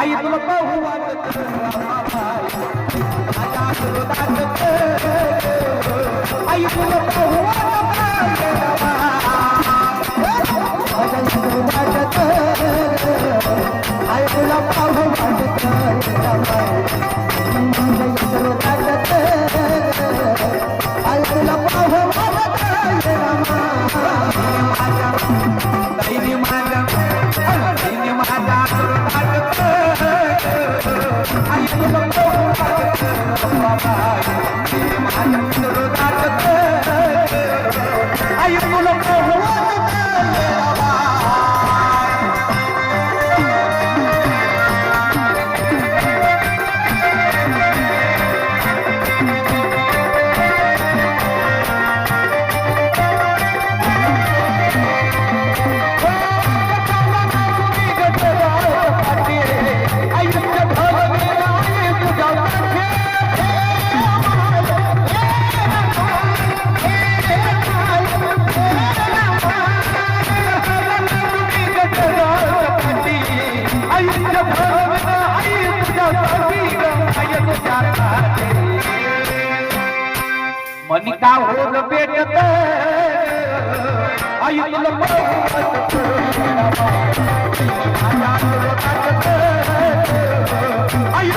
आई तुला पाहू वाटत आई तुला पाहू I'm मनिका होल भेटत आई तुला आई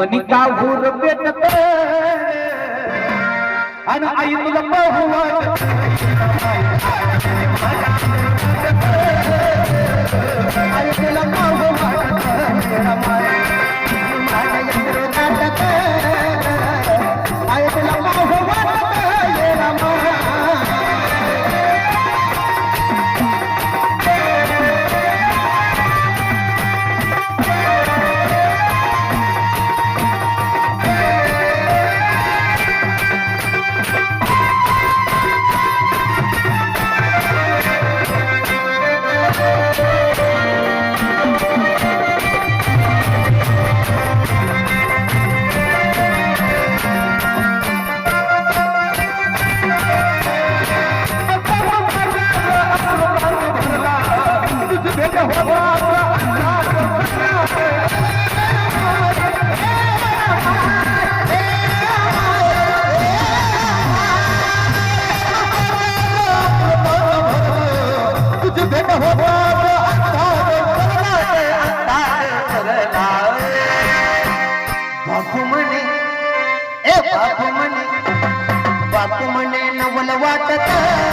मनिका भूर भेटत आणि आई तुला पाहू वाटत. आई तुला पाहू बापू म्हणे ए बापू म्हणे बापू म्हणे नवल वाटत.